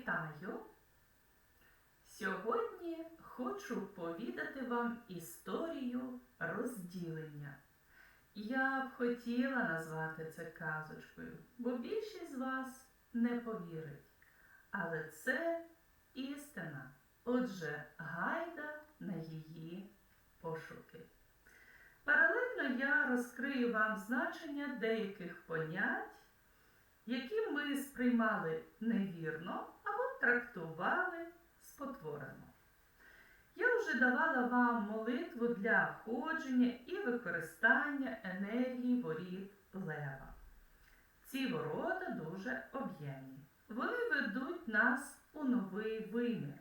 Вітаю! Сьогодні хочу повідати вам історію розділення. Я б хотіла назвати це казочкою, бо більшість з вас не повірить. Але це істина. Отже, гайда на її пошуки. Паралельно я розкрию вам значення деяких понять, які ми сприймали невірно або трактували спотворено. Я вже давала вам молитву для входження і використання енергії воріт лева. Ці ворота дуже об'ємні. Вони ведуть нас у новий вимір.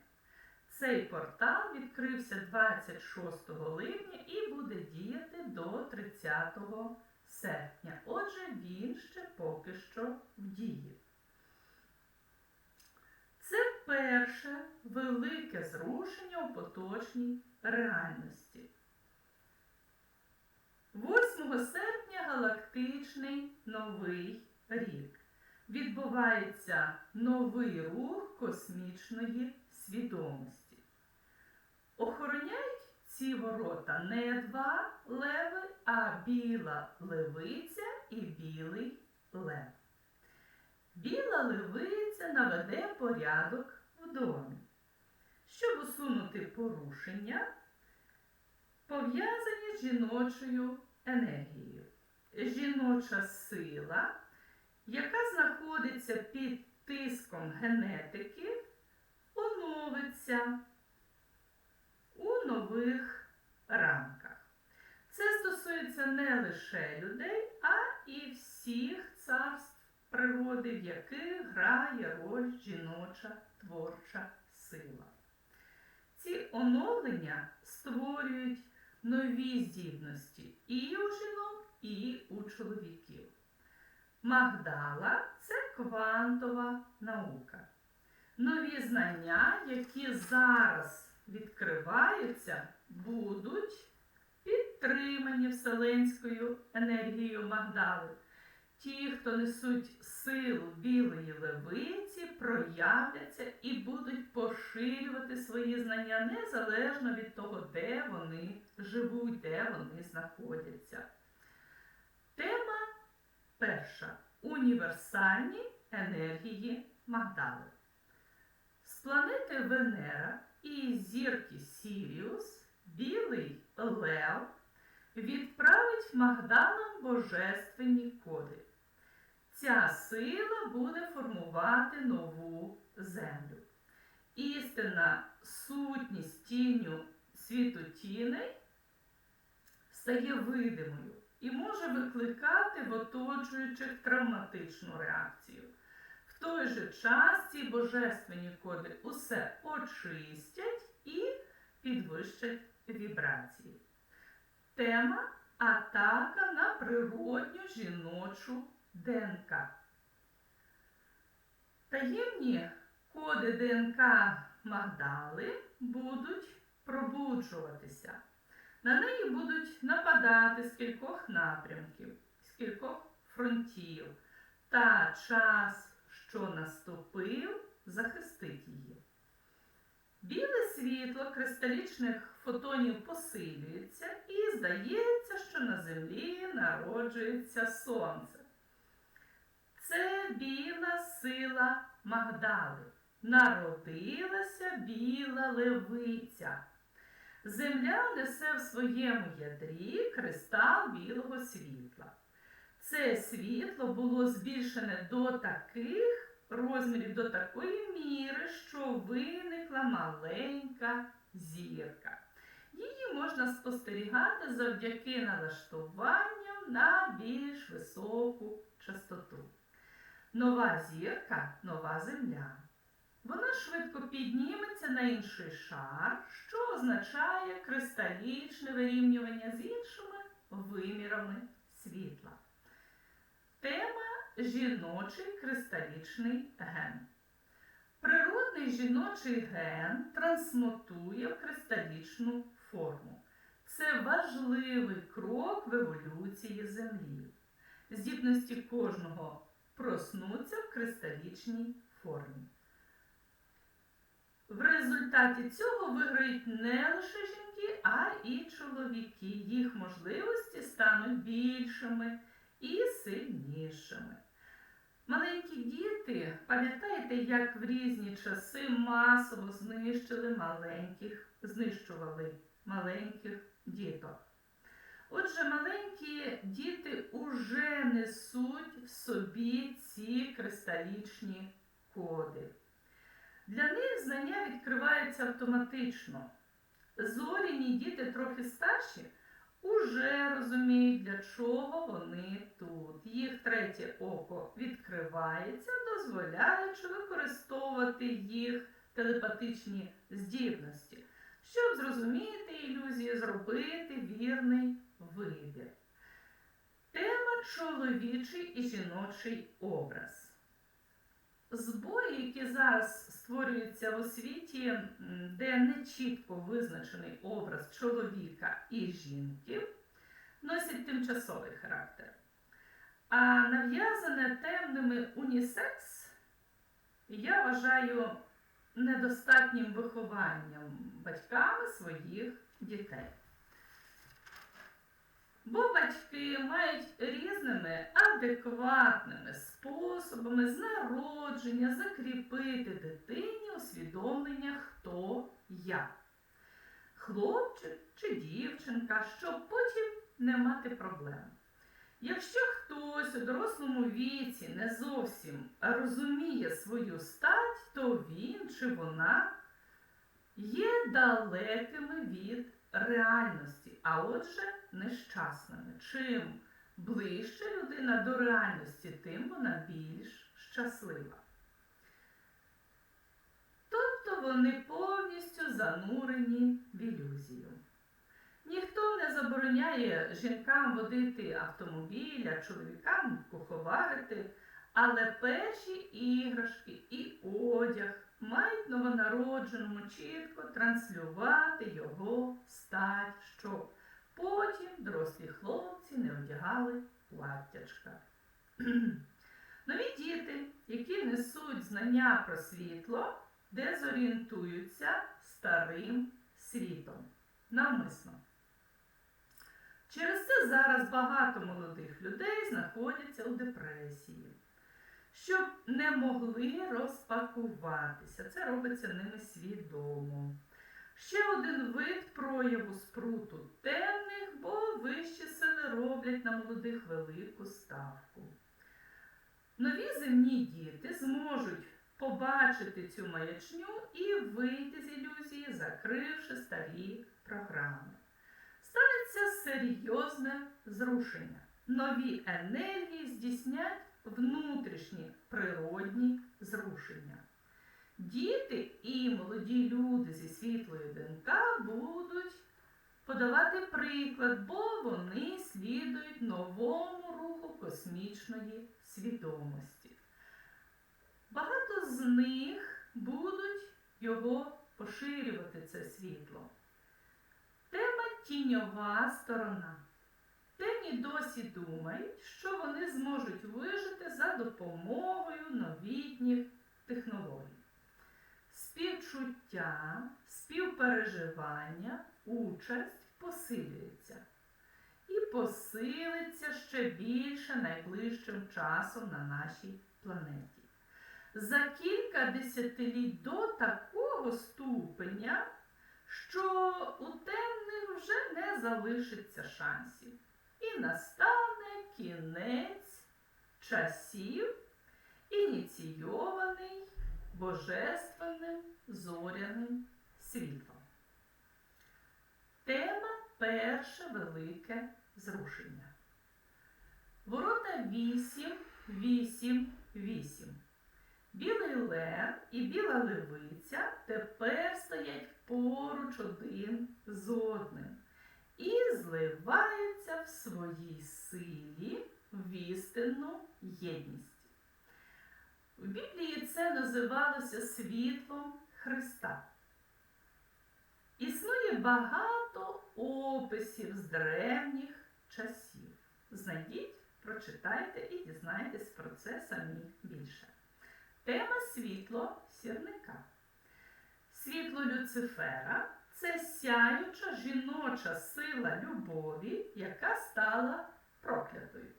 Цей портал відкрився 26 липня і буде діяти до 30 серпня. Отже, він ще поки що в дії. Це перше велике зрушення у поточній реальності. 8 серпня галактичний новий рік. Відбувається новий рух космічної свідомості. Охороняють ці ворота не два леви, а біла левиця і білий лев. Біла левиця наведе порядок в домі. Щоб усунути порушення, пов'язані з жіночою енергією. Жіноча сила, яка знаходиться під тиском генетики, оновиться у нових рамках. Це стосується не лише людей, а і всіх царств природи, в яких грає роль жіноча творча сила. Ці оновлення створюють нові здібності і у жінок, і у чоловіків. Магдала це квантова наука. Нові знання, які зараз відкриваються, будуть підтримані вселенською енергією Магдали. Ті, хто несуть силу білої левиці, проявляться і будуть поширювати свої знання незалежно від того, де вони живуть, де вони знаходяться. Тема перша. Універсальні енергії Магдали. З планети Венера і зірки Сіріус білий Лев відправить Магдалам божественні коди. Ця сила буде формувати нову землю. Істинна сутність тінню світу тіней стає видимою і може викликати в оточуючих травматичну реакцію. В той же час ці божественні коди усе очистять і підвищать вібрації. Тема атака на природню жіночу ДНК. Таємні коди ДНК Магдали будуть пробуджуватися. На неї будуть нападати з кількох напрямків, з кількох фронтів. Та час, що наступив, захистить її. Біле світло кристалічних фотонів посилюється і здається, що на землі народжується сонце. Це біла сила Магдали. Народилася біла левиця. Земля несе в своєму ядрі кристал білого світла. Це світло було збільшене до таких розмірів, до такої міри, що виникла маленька зірка. Її можна спостерігати завдяки налаштуванням на більш високу частоту. Нова зірка нова земля. Вона швидко підніметься на інший шар, що означає кристалічне вирівнювання з іншими вимірами світла. Тема жіночий кристалічний ген. Природний жіночий ген трансмутує в кристалічну форму. Це важливий крок в еволюції Землі. Здібності кожного проснуться в кристалічній формі. В результаті цього виграють не лише жінки, а і чоловіки. Їх можливості стануть більшими і сильнішими. Маленькі діти, пам'ятаєте, як в різні часи масово знищили маленьких, знищували маленьких діток. Отже, маленькі діти уже несуть в собі ці кристалічні коди. Для них знання відкриваються автоматично. Зоряні діти трохи старші уже розуміють, для чого вони тут. Їх третє око відкривається, дозволяючи використовувати їх телепатичні здібності, щоб зрозуміти ілюзії, зробити вірний вибір. Тема чоловічий і жіночий образ. Збої, які зараз створюються в освіті, де не чітко визначений образ чоловіка і жінки, носять тимчасовий характер. А нав'язане темними унісекс я вважаю недостатнім вихованням батьками своїх дітей. Бо батьки мають різними адекватними способами з народження закріпити дитині усвідомлення, хто я. Хлопчик чи дівчинка, щоб потім не мати проблем. Якщо хтось у дорослому віці не зовсім розуміє свою стать, то він чи вона є далекими від реальності, а отже, нещасними. Чим ближче людина до реальності, тим вона більш щаслива. Тобто вони повністю занурені в ілюзію. Ніхто не забороняє жінкам водити автомобіль, а чоловікам куховарити, але перші іграшки і одяг мають новонародженому чітко транслювати його стать, щоб потім дорослі хлопці не одягали платтячка. Нові діти, які несуть знання про світло, дезорієнтуються старим світом. Навмисно. Через це зараз багато молодих людей знаходяться у депресії щоб не могли розпакуватися. Це робиться ними свідомо. Ще один вид прояву спруту темних, бо вищі сили роблять на молодих велику ставку. Нові земні діти зможуть побачити цю маячню і вийти з ілюзії, закривши старі програми. Станеться серйозне зрушення. Нові енергії здійснять внутрішні природні зрушення. Діти і молоді люди зі світлою ДНК будуть подавати приклад, бо вони слідують новому руху космічної свідомості. Багато з них будуть його поширювати це світло. Тема тіньова сторона. Темні досі думають, що вони зможуть вижити за допомогою Співчуття, співпереживання, участь посилюється. І посилиться ще більше найближчим часом на нашій планеті. За кілька десятиліть до такого ступеня, що у темних вже не залишиться шансів і настане кінець часів, ініційований божественним зоряним світлом. Тема перше велике зрушення. Ворота 8, 8, 8. Білий лев і біла левиця тепер стоять поруч один з одним і зливаються в своїй силі в істинну єдність. В Біблії це називалося світлом Христа. Існує багато описів з древніх часів. Знайдіть, прочитайте і дізнайтесь про це самі більше. Тема світло сірника. Світло Люцифера це сяюча жіноча сила любові, яка стала проклятою.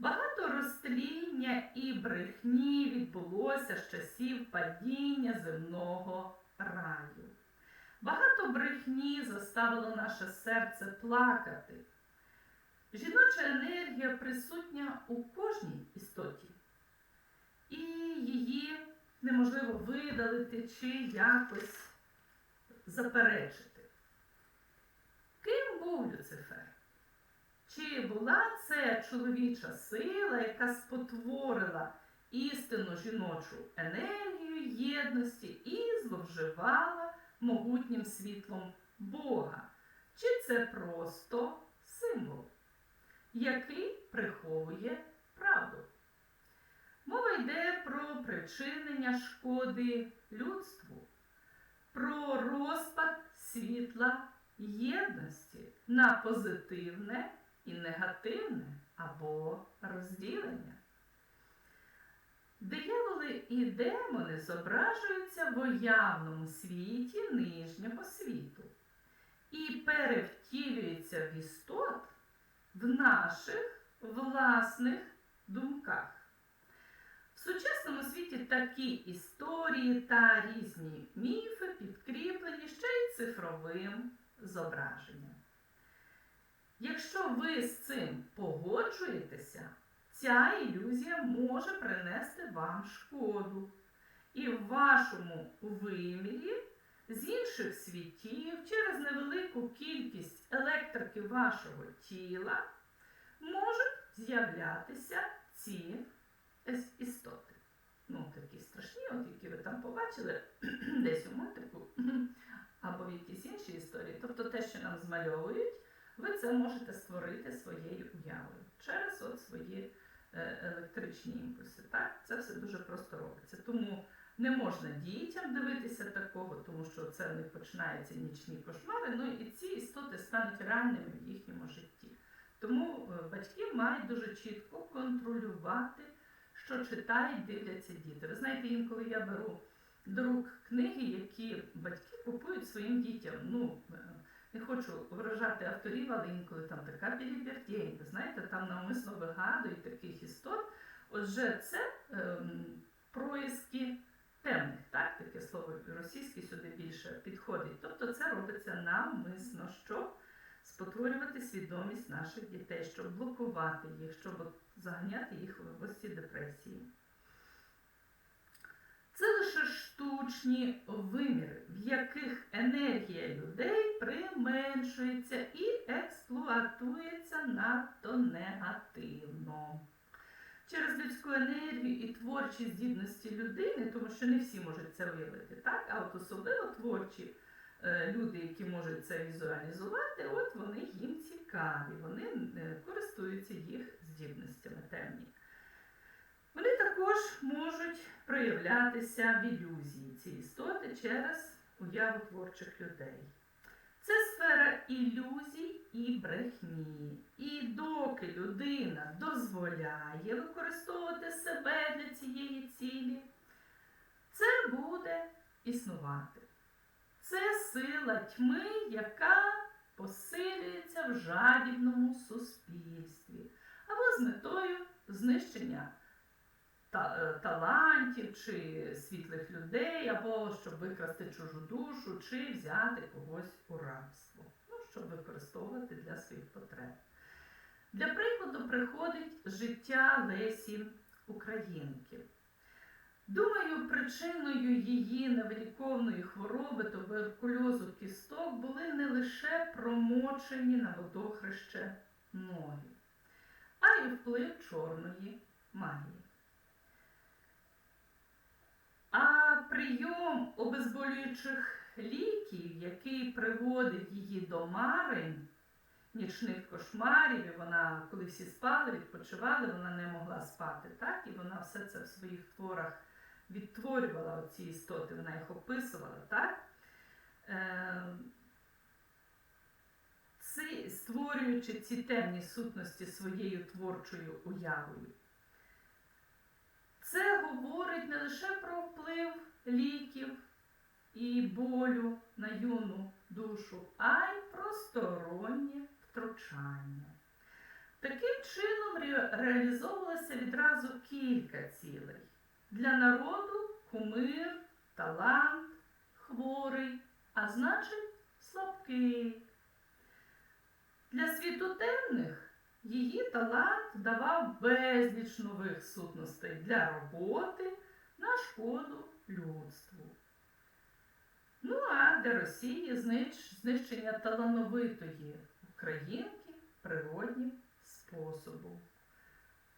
Багато розтління і брехні відбулося з часів падіння земного раю. Багато брехні заставило наше серце плакати. Жіноча енергія присутня у кожній істоті, і її неможливо видалити чи якось заперечити. Ким був Люцифер? Чи була це чоловіча сила, яка спотворила істинну жіночу енергію єдності і зловживала могутнім світлом Бога? Чи це просто символ, який приховує правду? Мова йде про причинення шкоди людству, про розпад світла єдності на позитивне і негативне або розділення. Дияволи і демони зображуються в уявному світі нижнього світу і перевтілюються в істот в наших власних думках. В сучасному світі такі історії та різні міфи підкріплені ще й цифровим зображенням. Якщо ви з цим погоджуєтеся, ця ілюзія може принести вам шкоду. І в вашому вимірі з інших світів через невелику кількість електрики вашого тіла можуть з'являтися ці істоти. Ну, такі страшні, от які ви там побачили десь у мультику або в якійсь іншій історії. Тобто те, що нам змальовують, ви це можете створити своєю уявою через от свої е, електричні імпульси. Так, це все дуже просто робиться. Тому не можна дітям дивитися такого, тому що це в них починаються нічні кошмари. Ну і ці істоти стануть реальними в їхньому житті. Тому е, батьки мають дуже чітко контролювати, що читають, дивляться діти. Ви знаєте, інколи я беру до рук книги, які батьки купують своїм дітям. Ну, е, не хочу вражати авторів, але інколи там така білібердєнь, ви знаєте, там навмисно вигадують таких істот. Отже, це ем, происки темних, так, таке слово російське сюди більше підходить. Тобто це робиться навмисно, щоб спотворювати свідомість наших дітей, щоб блокувати їх, щоб заганяти їх в ось депресії. Це лише штучні виміри, в яких енергія людей применшується і експлуатується надто негативно. Через людську енергію і творчі здібності людини, тому що не всі можуть це виявити, так? а от особливо творчі е, люди, які можуть це візуалізувати, от вони їм цікаві, вони е, користуються їх здібностями темні. Вони також можуть проявлятися в ілюзії ці істоти через уяву творчих людей. Це сфера ілюзій і брехні. І доки людина дозволяє використовувати себе для цієї цілі, це буде існувати. Це сила тьми, яка посилюється в жадібному суспільстві або з метою знищення та, е, талантів чи світлих людей, або щоб викрасти чужу душу, чи взяти когось у рабство, ну, щоб використовувати для своїх потреб. Для прикладу приходить життя Лесі Українки. Думаю, причиною її невиліковної хвороби туберкульозу кісток були не лише промочені на водохреще ноги, а й вплив чорної магії. А прийом обезболюючих ліків, який приводить її до марень, нічних кошмарів, і вона, коли всі спали, відпочивали, вона не могла спати, так? І вона все це в своїх творах відтворювала ці істоти, вона їх описувала, так? Е, створюючи ці темні сутності своєю творчою уявою. Це говорить не лише про вплив ліків і болю на юну душу, а й простороннє втручання. Таким чином реалізовувалося відразу кілька цілей. Для народу кумир, талант, хворий, а значить слабкий. Для світу темних її талант давав безліч нових сутностей для роботи на шкоду людству. Ну а для Росії знищ- знищення талановитої українки природнім способом.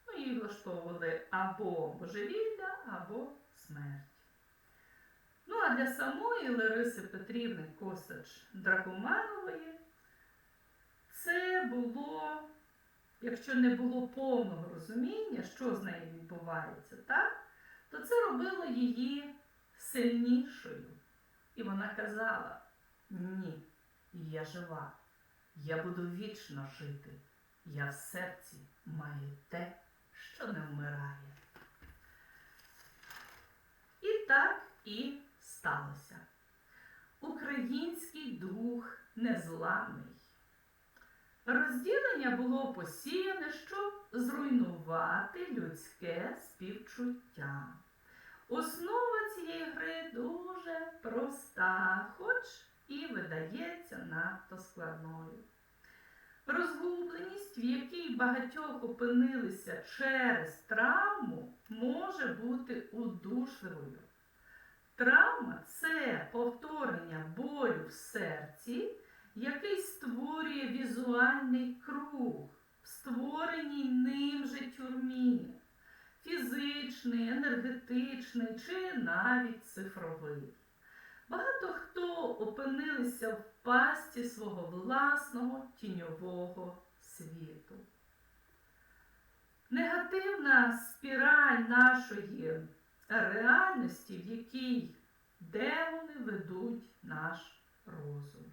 Ну, її влаштовували або божевілля, або смерть. Ну, а для самої Лариси Петрівни Косач Драгоманової це було, якщо не було повного розуміння, що з нею відбувається, так, то це робило її сильнішою. І вона казала: ні, я жива, я буду вічно жити. Я в серці маю те, що не вмирає. І так і сталося. Український дух незламний. Розділення було посіяне, щоб зруйнувати людське співчуття. Основа цієї гри дуже проста, хоч і видається надто складною. Розгубленість, в якій багатьох опинилися через травму, може бути удушливою. Травма це повторення болю в серці, який створює візуальний круг в створеній ним же тюрмі, фізичний, енергетичний чи навіть цифровий. Багато хто опинилися в пасті свого власного тіньового світу. Негативна спіраль нашої реальності, в якій демони ведуть наш розум.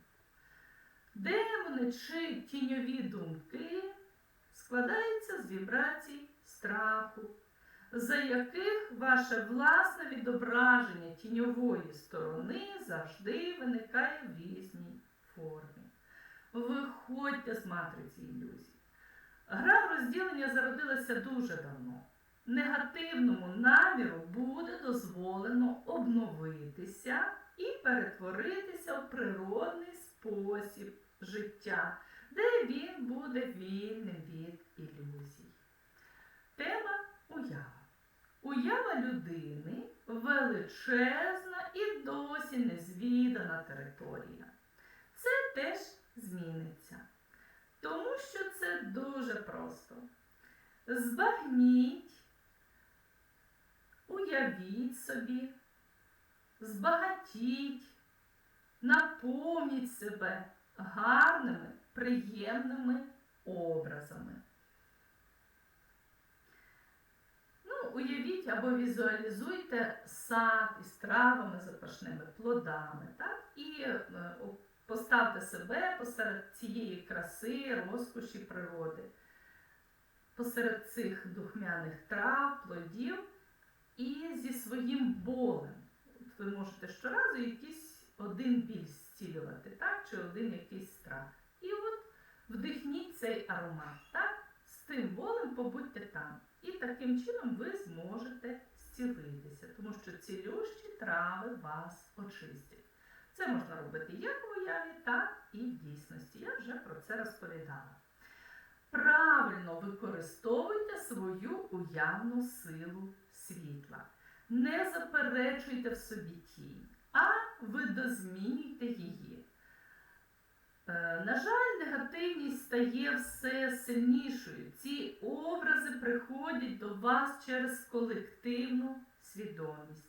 Демони чи тіньові думки складаються з вібрацій страху, за яких ваше власне відображення тіньової сторони завжди виникає в різній формі. Виходьте з матриці ілюзій. Гра в розділення зародилася дуже давно. Негативному наміру буде дозволено обновитися і перетворитися в природний спосіб життя, де він буде вільним від ілюзій. Тема уява. Уява людини величезна і досі незвідана територія. Це теж зміниться. Тому що це дуже просто. Збагніть, уявіть собі, збагатіть, наповніть себе гарними, приємними образами. Ну, уявіть або візуалізуйте сад із травами, запашними плодами, так? І е, поставте себе посеред цієї краси, розкоші природи, посеред цих духмяних трав, плодів і зі своїм болем. Ви можете щоразу якийсь один біль зцілювати, так? чи один якийсь страх. І от вдихніть цей аромат, так? з тим болем побудьте там. І таким чином ви зможете зцілитися, тому що цілющі трави вас очистять. Це можна робити як в уяві, так і в дійсності. Я вже про це розповідала. Правильно використовуйте свою уявну силу світла. Не заперечуйте в собі тінь, а видозмінюйте її. Е, На жаль, негативність стає все сильнішою. Ці образи приходять до вас через колективну свідомість.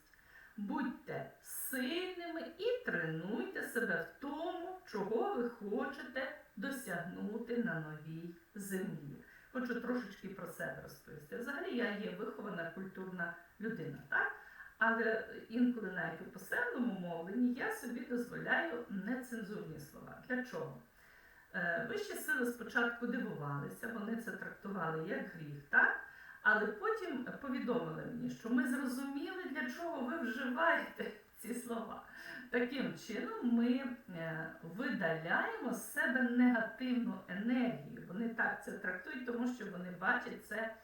Будьте сильними і тренуйте себе в тому, чого ви хочете досягнути на новій землі. Хочу трошечки про себе розповісти. Взагалі я є вихована культурна людина, так? Але інколи навіть у посильному мовленні я собі дозволяю нецензурні слова. Для чого? Е, Вищі сили спочатку дивувалися, вони це трактували як гріх, так? Але потім повідомили мені, що ми зрозуміли, для чого ви вживаєте ці слова. Таким чином ми е, видаляємо з себе негативну енергію. Вони так це трактують, тому що вони бачать це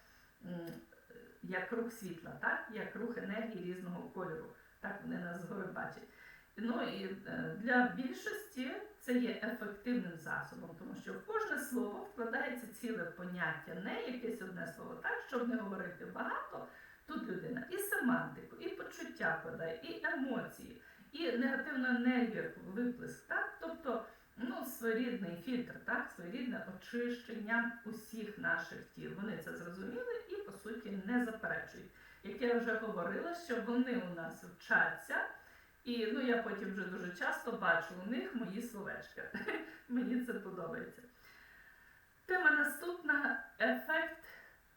як рух світла, так? як рух енергії різного кольору. Так вони нас згори бачать. Ну і е, для більшості це є ефективним засобом, тому що в кожне слово вкладається ціле поняття, не якесь одне слово, так, щоб не говорити багато. Тут людина і семантику, і почуття вкладає, і емоції, і негативну енергію, виплеск, так? Тобто ну, своєрідний фільтр, так? своєрідне очищення усіх наших тіл. Вони це зрозуміли суті, не заперечують. Як я вже говорила, що вони у нас вчаться. І ну, я потім вже дуже часто бачу у них мої словечка. Мені це подобається. Тема наступна ефект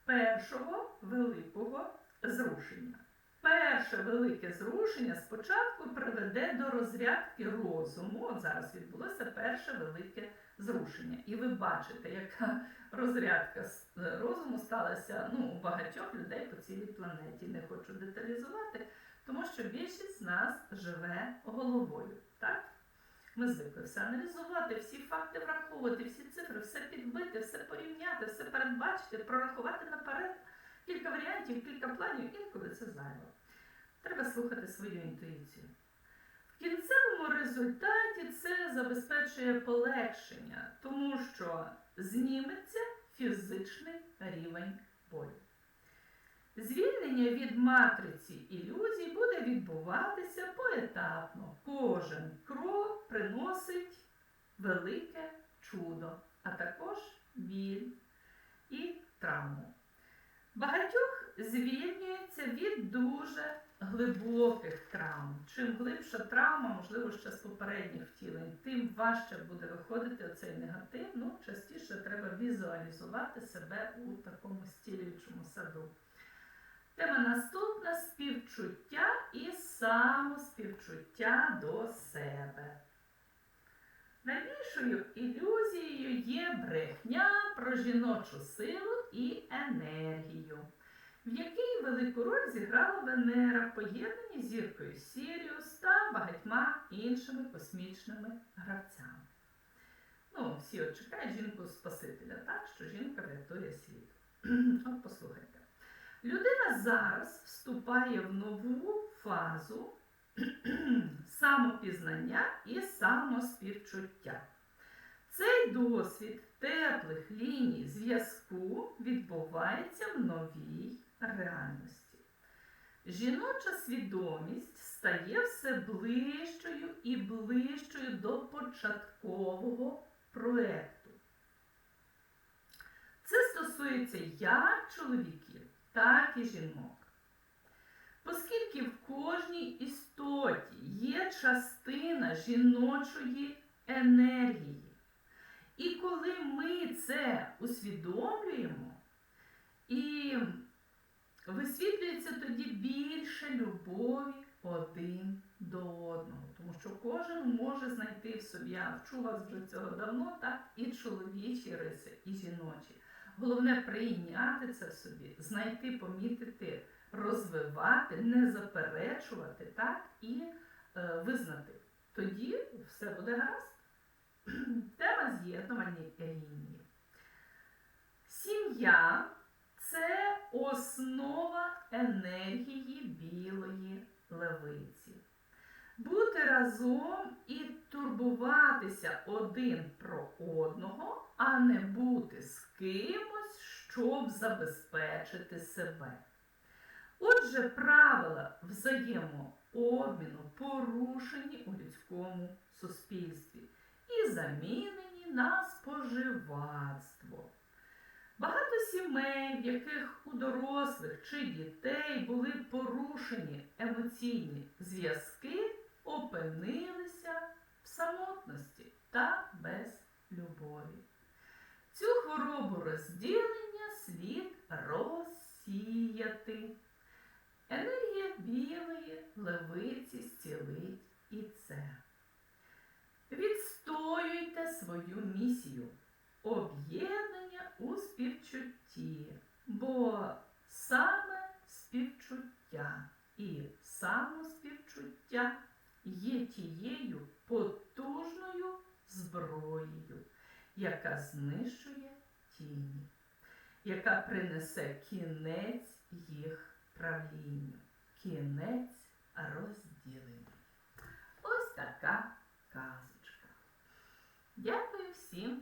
першого великого зрушення. Перше велике зрушення спочатку приведе до розрядки розуму. От зараз відбулося перше велике зрушення. І ви бачите, яка розрядка розуму сталася ну, у багатьох людей по цілій планеті. Не хочу деталізувати, тому що більшість з нас живе головою. Так? Ми звикли все аналізувати, всі факти враховувати, всі цифри, все підбити, все порівняти, все передбачити, прорахувати наперед. Кілька варіантів, кілька планів, інколи це зайво. Треба слухати свою інтуїцію. В кінцевому результаті це забезпечує полегшення, тому що зніметься фізичний рівень болю. Звільнення від матриці ілюзій буде відбуватися поетапно. Кожен крок приносить велике чудо, а також біль і травму. Багатьох звільнюється від дуже глибоких травм. Чим глибша травма, можливо, ще з попередніх втілень, тим важче буде виходити оцей негатив. Ну, частіше треба візуалізувати себе у такому стілюючому саду. Тема наступна співчуття і самоспівчуття до себе. Найбільшою ілюзією є брехня про жіночу силу і енергію, в якій велику роль зіграла Венера, поєднані зіркою Сіріус та багатьма іншими космічними гравцями. Ну, всі чекають жінку Спасителя, так, що жінка врятує світ. От послухайте. Людина зараз вступає в нову фазу самопізнання і самоспівчуття. Цей досвід теплих ліній зв'язку відбувається в новій реальності. Жіноча свідомість стає все ближчою і ближчою до початкового проєкту. Це стосується як чоловіків, так і жінок. Оскільки в кожній істоті є частина жіночої енергії. І коли ми це усвідомлюємо, і висвітлюється тоді більше любові один до одного. Тому що кожен може знайти в собі, я вчу вас вже цього давно, так, і чоловічі риси, і жіночі. Головне прийняти це в собі, знайти, помітити, розвивати, не заперечувати, так, і е, визнати. Тоді все буде гаразд. Тема з'єднувальні лінії. Сім'я основа енергії білої левиці. Бути разом і турбуватися один про одного, а не бути з кимось, щоб забезпечити себе. Отже, правила взаємообміну порушені у людському суспільстві і замінені на споживацтво. Багато сімей, в яких у дорослих чи дітей були порушені емоційні зв'язки, опинилися в самотності та без любові. Цю хворобу розділення слід розсіяти. Енергія білої левиці зцілить і це. Відстоюйте свою місію об'єднання у співчутті, бо саме співчуття і самоспівчуття є тією потужною зброєю, яка знищує тіні, яка принесе кінець їх правлінню, кінець розділення. Ось така казочка. Дякую всім